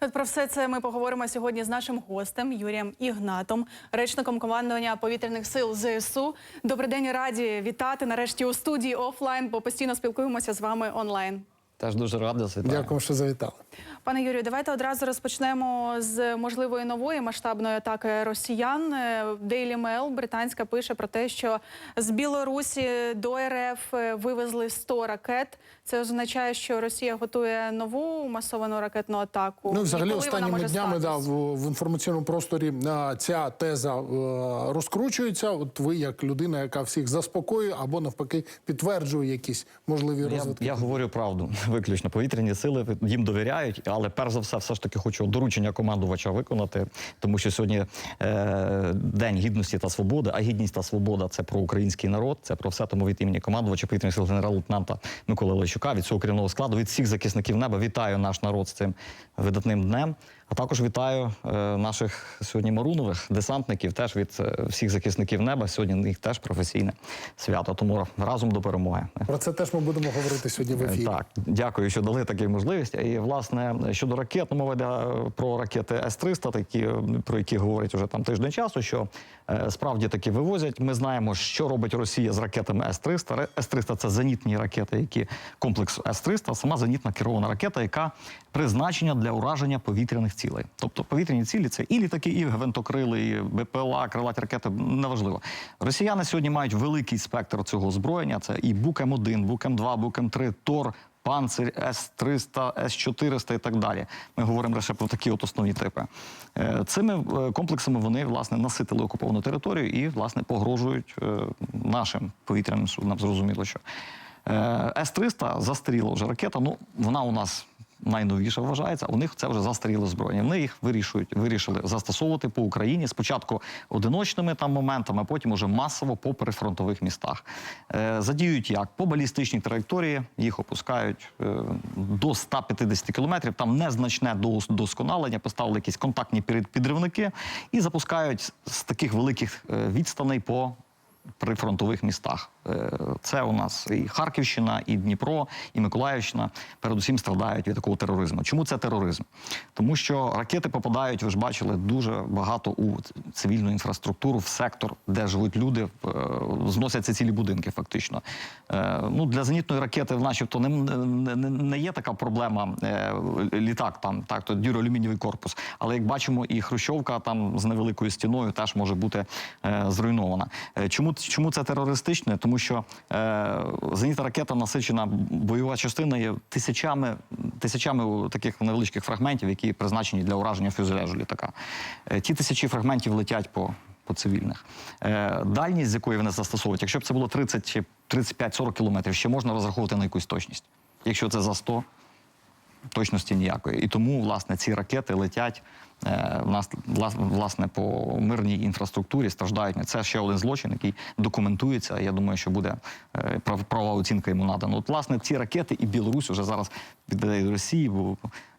От про все це ми поговоримо сьогодні з нашим гостем Юрієм Ігнатом, речником командування повітряних сил ЗСУ. Добрий день, раді вітати нарешті у студії офлайн, бо постійно спілкуємося з вами онлайн. Теж дуже радий вас вітаю. Дякую, що завітали. Пане Юрію, давайте одразу розпочнемо з можливої нової масштабної атаки росіян. Е, Daily Mail британська пише про те, що з Білорусі до РФ вивезли 100 ракет. Це означає, що Росія готує нову масовану ракетну атаку. Ну, взагалі, коли останніми днями да, в, в інформаційному просторі ця теза е, розкручується. От ви, як людина, яка всіх заспокоює або навпаки підтверджує якісь можливі Я, розвитки. я говорю правду. Виключно повітряні сили їм довіряють, але перш за все, все ж таки хочу доручення командувача виконати, тому що сьогодні е, день гідності та свободи. А гідність та свобода це про український народ, це про все. Тому від імені командувача повітряних сил генерал-лейтенанта Миколи Лещука, від цього керівного складу, від всіх захисників неба вітаю наш народ з цим видатним днем. А також вітаю е, наших сьогодні марунових десантників, теж від е, всіх захисників неба. Сьогодні них теж професійне свято. Тому разом до перемоги. Про це теж ми будемо говорити сьогодні в ефірі. Е, Так, дякую, що дали таку можливість. І власне щодо ракет, ну, мова йде про ракети С-300, такі про які говорять вже там тиждень часу. Що справді таки вивозять. Ми знаємо, що робить Росія з ракетами С-300. С-300 – це зенітні ракети, які комплекс С-300, сама зенітна керована ракета, яка призначена для ураження повітряних цілей. Тобто повітряні цілі це і літаки, і гвинтокрили, і БПЛА, крилаті ракети. Неважливо. Росіяни сьогодні мають великий спектр цього озброєння. Це і Бук М1, Бук М2, Бук М3, Тор. Панцир С-300, С-400 і так далі. Ми говоримо лише про такі от основні типи. Е, Цими е, комплексами вони власне наситили окуповану територію і власне погрожують е, нашим повітряним суднам. Зрозуміло, що Е, С-300 застаріла вже ракета. Ну вона у нас найновіша вважається. У них це вже застаріле зброєння. Вони їх вирішують, вирішили застосовувати по Україні спочатку одиночними там моментами, а потім уже масово по прифронтових містах. Е, задіють як по балістичній траєкторії, їх опускають е, до 150 кілометрів. Там незначне досконалення, поставили якісь контактні під- підривники і запускають з таких великих е, відстаней по при фронтових містах. Е, Це у нас і Харківщина, і Дніпро, і Миколаївщина передусім страдають від такого тероризму. Чому це тероризм? Тому що ракети попадають, ви ж бачили, дуже багато у цивільну інфраструктуру, в сектор, де живуть люди, е, зносяться цілі будинки, фактично. Е, Ну, для зенітної ракети, начебто, не, не, не- є така проблема. Літак там, так, то дюроалюмінієвий корпус. Але як бачимо, і Хрущовка там з невеликою стіною теж може бути зруйнована. Чому, чому це терористичне? Тому що е, зенітна ракета насичена бойова частина є тисячами, тисячами таких невеличких фрагментів, які призначені для ураження фюзеляжу літака. Е, ті тисячі фрагментів летять по. По цивільних е, дальність, з якої вони застосовують, якщо б це було 30 чи 35-40 кілометрів, ще можна розраховувати на якусь точність. Якщо це за 100, точності ніякої. І тому, власне, ці ракети летять е, нас влас- власне по мирній інфраструктурі, страждають. Це ще один злочин, який документується. Я думаю, що буде е, прав- правова оцінка йому надана. От, власне, ці ракети і Білорусь вже зараз віддають Росії, бо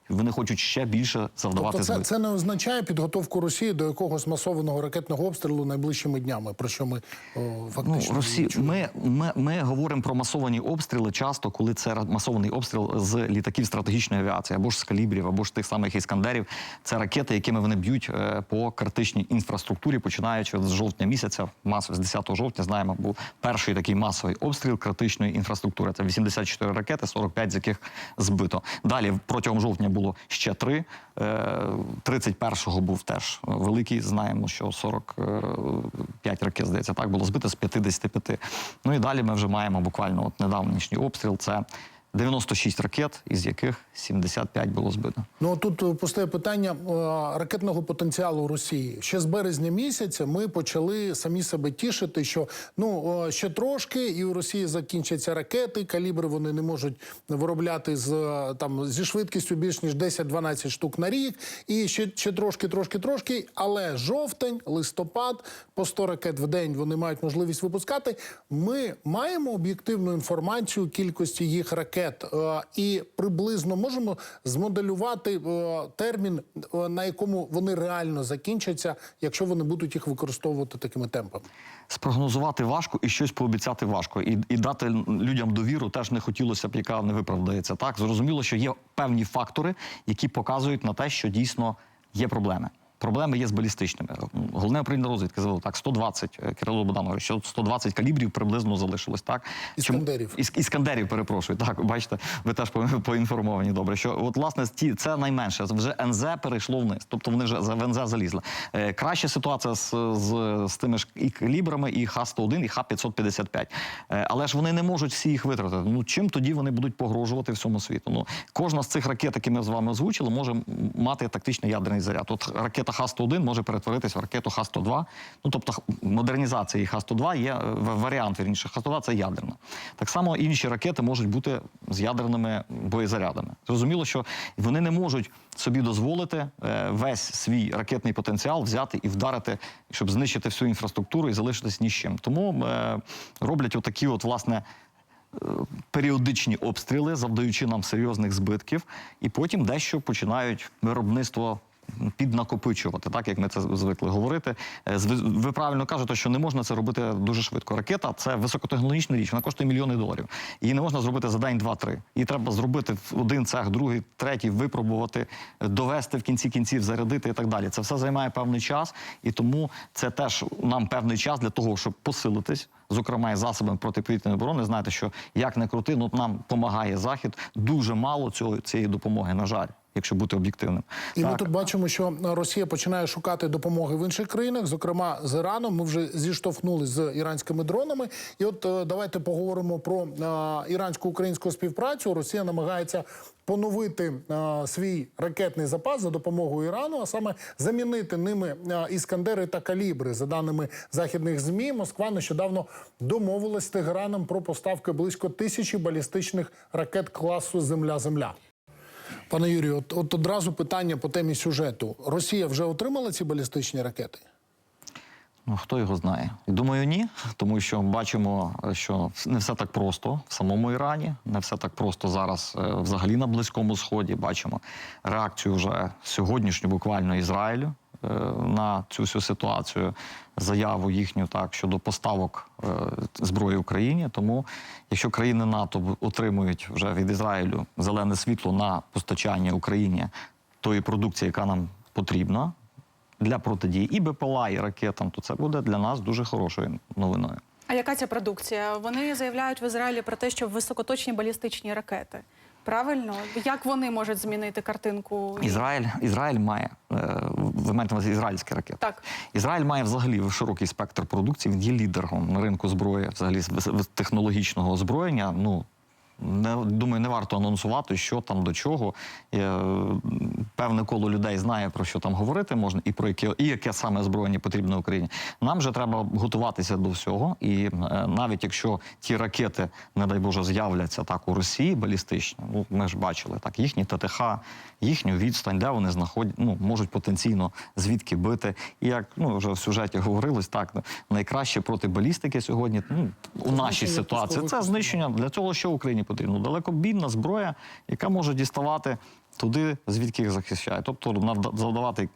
вони хочуть ще більше завдавати Тобто це, це не означає підготовку Росії до якогось масованого ракетного обстрілу найближчими днями, про що ми о, Ну, Росі... ми, ми, ми говоримо про масовані обстріли часто, коли це масований обстріл з літаків стратегічної авіації, або ж з калібрів, або ж тих самих іскандерів. Це ракети, якими вони б'ють е, по критичній інфраструктурі, починаючи з жовтня місяця, масово з 10 жовтня, знаємо, був перший такий масовий обстріл критичної інфраструктури. Це 84 ракети, 45 з яких збито. Далі протягом жовтня було ще три. Е, 31-го був теж великий. Знаємо, що 45 ракет, здається, так було збито з 55. Ну і далі ми вже маємо буквально от недавнішній обстріл. Це 96 ракет, із яких 75 було збито. Ну тут е, постає питання е, ракетного потенціалу Росії. Ще з березня місяця ми почали самі себе тішити, що ну е, ще трошки, і у Росії закінчаться ракети. Калібри вони не можуть виробляти з там зі швидкістю більш ніж 10-12 штук на рік. І ще, ще трошки, трошки, трошки. Але жовтень, листопад, по 100 ракет в день вони мають можливість випускати. Ми маємо об'єктивну інформацію кількості їх ракет. Ракет, е, і приблизно можемо змоделювати е, термін, е, на якому вони реально закінчаться, якщо вони будуть їх використовувати такими темпами. Спрогнозувати важко і щось пообіцяти важко. І, і дати людям довіру теж не хотілося б, яка не виправдається. Так зрозуміло, що є певні фактори, які показують на те, що дійсно є проблеми. Проблеми є з балістичними. Головне управління розвідки заявило так: 120, е, Кирило Богданович, що 120 калібрів приблизно залишилось. Так Чому- Іскандерів. Іск- Іскандерів, перепрошую. Так, бачите, ви теж поінформовані добре. Що от власне ті це найменше. Вже НЗ перейшло вниз, тобто вони вже в НЗ залізли. Е, краща ситуація з, з, з тими ж і калібрами, і Х-101, і Х-555. Е, але ж вони не можуть всі їх витратити. Ну чим тоді вони будуть погрожувати всьому світу? Ну кожна з цих ракет, які ми з вами озвучили, може мати тактичний ядерний заряд. От ракета Х-101 може перетворитися в ракету Х-102. Ну тобто модернізація Х-102 є варіант вірніше. Х-102 це ядерна. Так само інші ракети можуть бути з ядерними боєзарядами. Зрозуміло, що вони не можуть собі дозволити е, весь свій ракетний потенціал взяти і вдарити, щоб знищити всю інфраструктуру і залишитись ні з чим. Тому е, роблять отакі, от власне. е, Періодичні обстріли, завдаючи нам серйозних збитків, і потім дещо починають виробництво піднакопичувати, так як ми це звикли говорити. Е, Ви правильно кажете, що не можна це робити дуже швидко. Ракета це високотехнологічна річ, вона коштує мільйони доларів. Її не можна зробити за день, два-три. Її треба зробити один цех, другий, третій, випробувати, е, довести в кінці кінців, зарядити і так далі. Це все займає певний час, і тому це теж нам певний час для того, щоб посилитись. Зокрема, і засобами протиповітряної оборони, знаєте, що як не крути, ну нам допомагає захід. Дуже мало цього цієї допомоги, на жаль, якщо бути об'єктивним. І ми тут бачимо, що Росія починає шукати допомоги в інших країнах, зокрема з Іраном. Ми вже зіштовхнулися з іранськими дронами. І от е, давайте поговоримо про е, ірансько-українську співпрацю. Росія намагається поновити е, свій ракетний запас за допомогою Ірану, а саме замінити ними е, іскандери та калібри. За даними західних змі, Москва нещодавно домовилась з Тегераном про поставки близько тисячі балістичних ракет класу Земля-Земля. Пане Юрію, от, от одразу питання по темі сюжету. Росія вже отримала ці балістичні ракети? Ну, хто його знає? Думаю, ні, тому що бачимо, що не все так просто в самому Ірані, не все так просто зараз е, взагалі на Близькому Сході. Бачимо реакцію вже сьогоднішню, буквально Ізраїлю на цю всю ситуацію, заяву їхню так щодо поставок е, зброї Україні. Тому, якщо країни НАТО отримують вже від Ізраїлю зелене світло на постачання Україні тої продукції, яка нам потрібна, для протидії і БПЛА, і ракетам, то це буде для нас дуже хорошою новиною. А яка ця продукція? Вони заявляють в Ізраїлі про те, що високоточні балістичні ракети. Правильно, як вони можуть змінити картинку? Ізраїль, Ізраїль має е, ви маєте на увазі ізраїльські ракети. Так. Ізраїль має взагалі широкий спектр продукції. Він є лідером на ринку зброї, взагалі технологічного озброєння. Ну думаю, не варто анонсувати, що там до чого. Е, певне коло людей знає про що там говорити можна, і про яке і яке саме озброєння потрібно Україні. Нам же треба готуватися до всього. І е, навіть якщо ті ракети, не дай Боже, з'являться так у Росії балістичні, ну ми ж бачили так, їхні ТТХ, їхню відстань, де вони знаходять, ну можуть потенційно звідки бити. І як ну вже в сюжеті говорилось, так найкраще проти балістики сьогодні ну, у нашій ситуації це знищення для цього, що Україні потрібно. Далекобійна зброя, яка може діставати. Туди, звідки їх захищає, тобто завдавати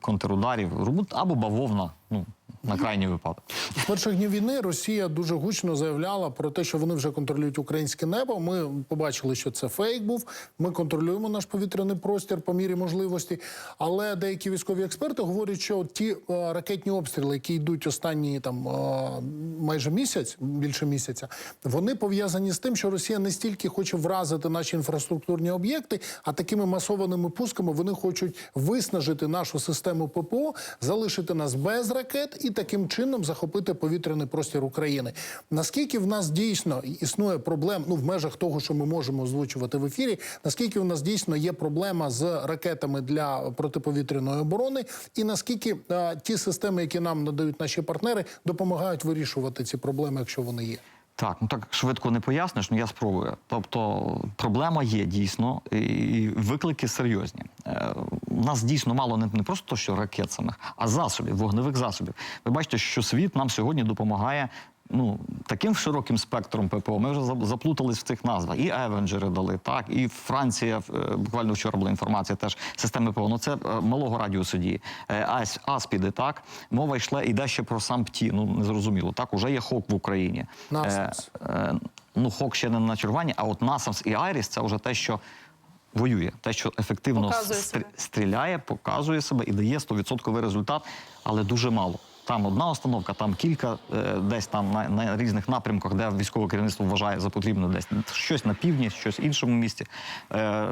контрударів або бавовна, ну на крайній випадок. З перших днів війни Росія дуже гучно заявляла про те, що вони вже контролюють українське небо. Ми побачили, що це фейк був. Ми контролюємо наш повітряний простір по мірі можливості. Але деякі військові експерти говорять, що ті е, ракетні обстріли, які йдуть останні там е, майже місяць, більше місяця, вони пов'язані з тим, що Росія не стільки хоче вразити наші інфраструктурні об'єкти, а такими масованими пусками вони хочуть виснажити нашу систему ППО, залишити нас без ракет і таким чином захопити повітряний простір України. Наскільки в нас дійсно існує проблем, ну в межах того, що ми можемо озвучувати в ефірі, наскільки в нас дійсно є проблема з ракетами для протиповітряної оборони, і наскільки е, ті системи, які нам надають наші партнери, допомагають вирішувати ці проблеми, якщо вони є. Так, ну так швидко не поясниш, ну я спробую. Тобто проблема є дійсно, і виклики серйозні. Е, у нас дійсно мало не, не просто то, що ракет самих, а засобів, вогневих засобів. Ви бачите, що світ нам сьогодні допомагає ну, таким широким спектром ППО. Ми вже заплутались в цих назвах. І Евенджери дали, так, і Франція, е, буквально вчора була інформація, теж системи ППО. Ну це е, малого радіусу дії. Е, Ас- Аспіди, так. Мова йшла, йде ще про сам ПТІ, ну незрозуміло. Так, уже є ХОК в Україні. Насамс. Е, ну, ХОК ще не на чергуванні, а от Насамс і Айріс це вже те, що. Воює те, що ефективно Показує себе. стріляє, показує себе і дає 100% результат, але дуже мало. Там одна установка, там кілька е, десь там на, на різних напрямках, де військове керівництво вважає за потрібно десь щось на півдні, щось в іншому місті е,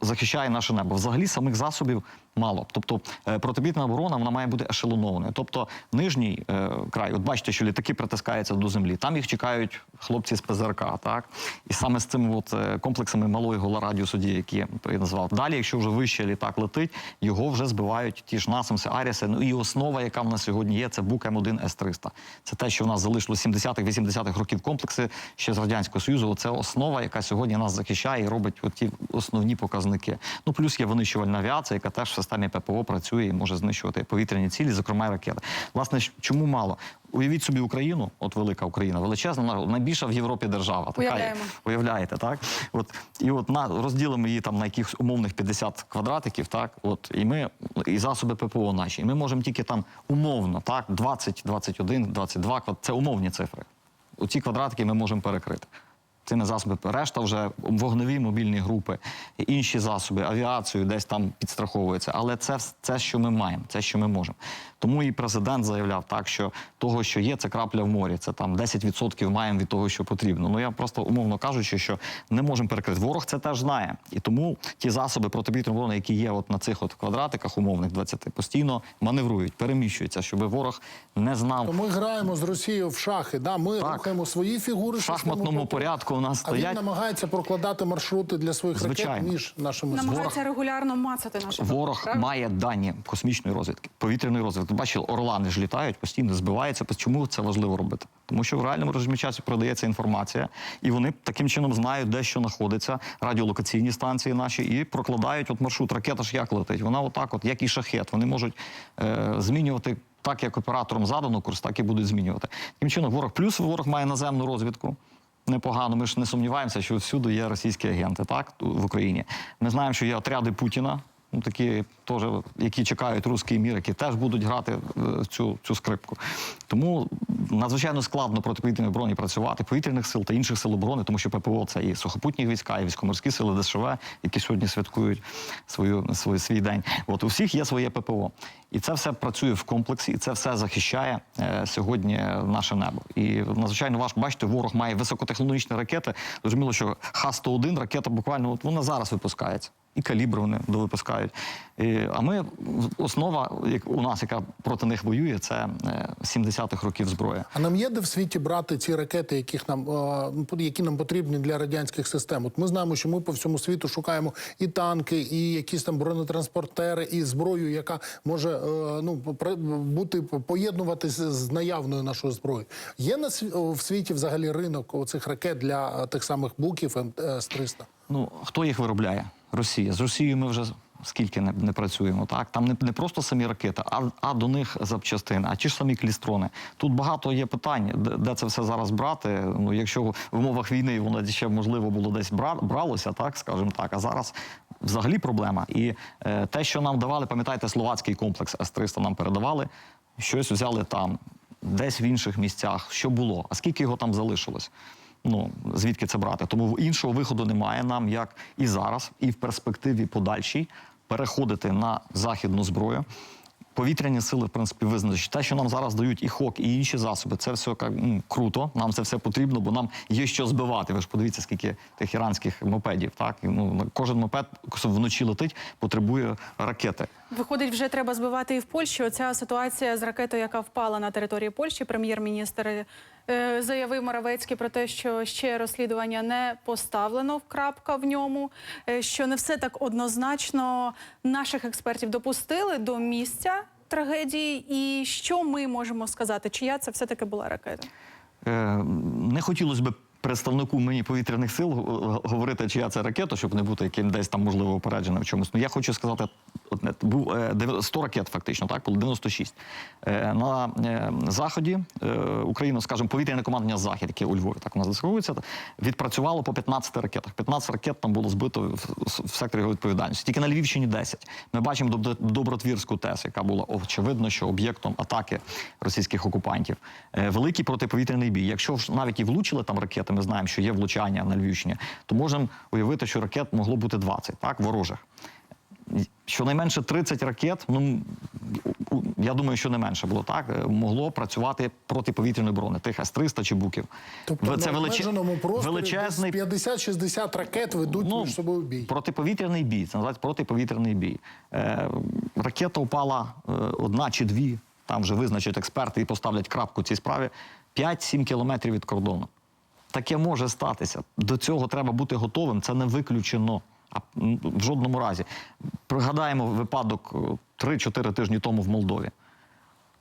захищає наше небо. Взагалі самих засобів мало. Тобто е, протипітна оборона вона має бути ешелонованою. Тобто нижній е, край, от бачите, що літаки притискаються до землі. Там їх чекають хлопці з ПЗРК, так і саме з цими от е, комплексами малої голорадіусу дії, які я назвав. Далі, якщо вже вище літак летить, його вже збивають ті ж насамси, Аріси. Ну і основа, яка в нас сьогодні є, це Бук М1 С-300. Це те, що в нас залишило 70-х, 80-х років комплекси ще з радянського союзу. Це основа, яка сьогодні нас захищає і робить ті основні показники. Ну плюс є винищувальна авіація, яка теж в системі ППО працює і може знищувати повітряні цілі, зокрема ракети. Власне, чому мало? Уявіть собі Україну, от велика Україна, величезна, найбільша в Європі держава. Така. Уявляємо. Уявляєте, так? От і от на розділимо її там на якихось умовних 50 квадратиків, так? От і ми і засоби ППО наші. І ми можемо тільки там умовно, так, 20, 21, 22 квад... Це умовні цифри. Оці квадратики ми можемо перекрити. Не засоби, решта вже вогневі мобільні групи, інші засоби, авіацію десь там підстраховується. Але це, це, що ми маємо, це, що ми можемо. Тому і президент заявляв так, що того, що є, це крапля в морі. Це там 10% маємо від того, що потрібно. Ну я просто умовно кажучи, що не можемо перекрити. Ворог це теж знає. І тому ті засоби протипітної оборони, які є от на цих от квадратиках умовних 20, постійно маневрують, переміщуються, щоб ворог не знав. То ми граємо з Росією в шахи. Да? Ми Так. рухаємо свої фігури В шахматному порядку у нас А він намагається прокладати маршрути для своїх ракет Звичайно. між нашими Намагається регулярно мацати наші Ворог правда? має дані космічної розвідки, повітряної розвідки. Бачили, орлани ж літають, постійно збиваються. Чому це важливо робити? Тому що в реальному режимі часу продається інформація, і вони таким чином знають, де що знаходиться, радіолокаційні станції наші, і прокладають от маршрут. Ракета ж як летить. Вона отак, от як і шахет. Вони можуть е, змінювати. Так як оператором задано курс, так і будуть змінювати. Таким чином, ворог плюс ворог має наземну розвідку. Непогано. Ми ж не сумніваємося, що всюди є російські агенти, так в Україні. Ми знаємо, що є отряди Путіна, ну такі теж, які чекають русський мір, які теж будуть грати е, цю, цю скрипку. Тому надзвичайно складно протиповітряної обороні працювати, повітряних сил та інших сил оборони, тому що ППО це і сухопутні війська, і військоморські сили ДШВ, які сьогодні святкують свою, свій, свій день. От у всіх є своє ППО. І це все працює в комплексі, і це все захищає е, сьогодні наше небо. І надзвичайно важко бачите, ворог має високотехнологічні ракети. Зрозуміло, що Х-101 ракета буквально от вона зараз випускається. І калібри вони довипускають. А ми основа, як у нас, яка проти них воює, це е, 70-х років зброя. А нам є де в світі брати ці ракети, яких нам е, які нам потрібні для радянських систем? От ми знаємо, що ми по всьому світу шукаємо і танки, і якісь там бронетранспортери, і зброю, яка може е, ну бути поєднуватися з наявною нашою зброєю. Є на в світі взагалі ринок оцих ракет для е, тих самих буків С-300? Ну хто їх виробляє? Росія. З Росією ми вже скільки не, не працюємо. Так там не, не просто самі ракети, а, а до них запчастини, а ті ж самі клістрони. Тут багато є питань, де, де це все зараз брати. Ну якщо в умовах війни воно ще можливо було десь бра, бралося, так скажімо так. А зараз взагалі проблема. І е, те, що нам давали, пам'ятаєте, словацький комплекс С-300 нам передавали, щось взяли там, десь в інших місцях. Що було? А скільки його там залишилось? Ну звідки це брати? Тому іншого виходу немає нам, як і зараз, і в перспективі подальшій переходити на західну зброю. Повітряні сили, в принципі, визначені. Те, що нам зараз дають і ХОК, і інші засоби, це все як, круто. Нам це все потрібно, бо нам є що збивати. Ви ж подивіться, скільки тих іранських мопедів. Так ну кожен мопед вночі летить, потребує ракети. Виходить, вже треба збивати і в Польщі. Оця ситуація з ракетою, яка впала на території Польщі. Прем'єр-міністр е, заявив Моравецький про те, що ще розслідування не поставлено в крапка в ньому. е, що не все так однозначно наших експертів допустили до місця трагедії. І що ми можемо сказати, чия це все таки була ракета? Е, не хотілося б представнику мені повітряних сил говорити, чия це ракета, щоб не бути яким десь там можливо упередженим в чомусь. Ну я хочу сказати от, не, був е, 100 ракет, фактично, так, було 96. Е, На е, заході України, скажімо, повітряне командування Захід, яке у Львові, так у нас дислокується, відпрацювало по 15 ракетах. 15 ракет там було збито в, секторі його відповідальності. Тільки на Львівщині 10. Ми бачимо Доб- Добротвірську ТЕС, яка була очевидно, що об'єктом атаки російських окупантів. Великий протиповітряний бій. Якщо ж навіть і влучили там ракети, ми знаємо, що є влучання на Львівщині, то можемо уявити, що ракет могло бути 20, так, ворожих. Щонайменше 30 ракет, ну я думаю, що не менше було так, е, могло працювати протиповітряної оборони, тих С-300 чи Буків. Тобто Ви- на просторі величезний 50-60 ракет ведуть Ну, між собою бій. Протиповітряний бій. Це називається протиповітряний бій. Е, ракета упала е, одна чи дві. Там вже визначать експерти і поставлять крапку цій справі. 5-7 кілометрів від кордону. Таке може статися. До цього треба бути готовим. Це не виключено. А в жодному разі. Пригадаємо випадок е, 3-4 тижні тому в Молдові.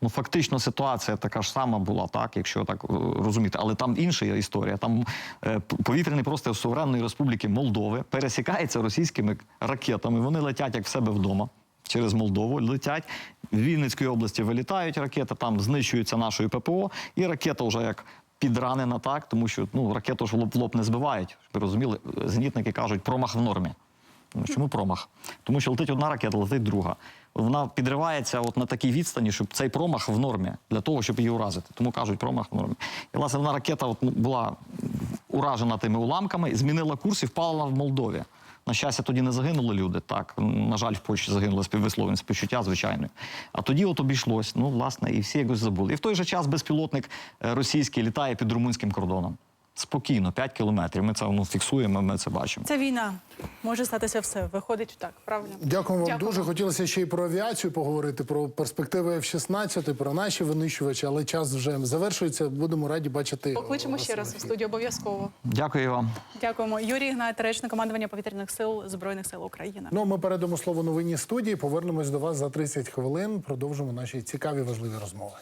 Ну, фактично ситуація така ж сама була, так, якщо так е, розуміти. Але там інша історія. Там е, повітряний простір Суверенної Республіки Молдови пересікається російськими ракетами. Вони летять як в себе вдома. Через Молдову летять в Вінницької області вилітають ракети, там знищуються нашою ППО, і ракета вже як підранена, так тому що ну ракету ж в лоб, лоб не збивають. Ви розуміли, зенітники кажуть, промах в нормі. Ну, Чому промах? Тому що летить одна ракета, летить друга. Вона підривається от на такій відстані, щоб цей промах в нормі для того, щоб її уразити. Тому кажуть, промах в нормі. І власне одна ракета от, була уражена тими уламками, змінила курс і впала в Молдові. На щастя, тоді не загинули люди. Так, на жаль, в Польщі загинули співвисловлення, співчуття, звичайно. А тоді от обійшлось. Ну, власне, і всі якось забули. І в той же час безпілотник е, російський літає під румунським кордоном. Спокійно, 5 кілометрів. Ми це ну, фіксуємо, ми це бачимо. Це війна. Може статися все. Виходить так, правильно? Дякую вам Дякую. дуже. Хотілося ще й про авіацію поговорити, про перспективи F-16, про наші винищувачі, але час вже завершується. Будемо раді бачити. Покличемо ще раз ефірі. студію обов'язково. Дякую вам. Дякуємо. Юрій Ігнат, речник командування повітряних сил Збройних сил України. Ну, ми передамо слово новинній студії. Повернемось до вас за 30 хвилин. Продовжимо наші цікаві важливі розмови.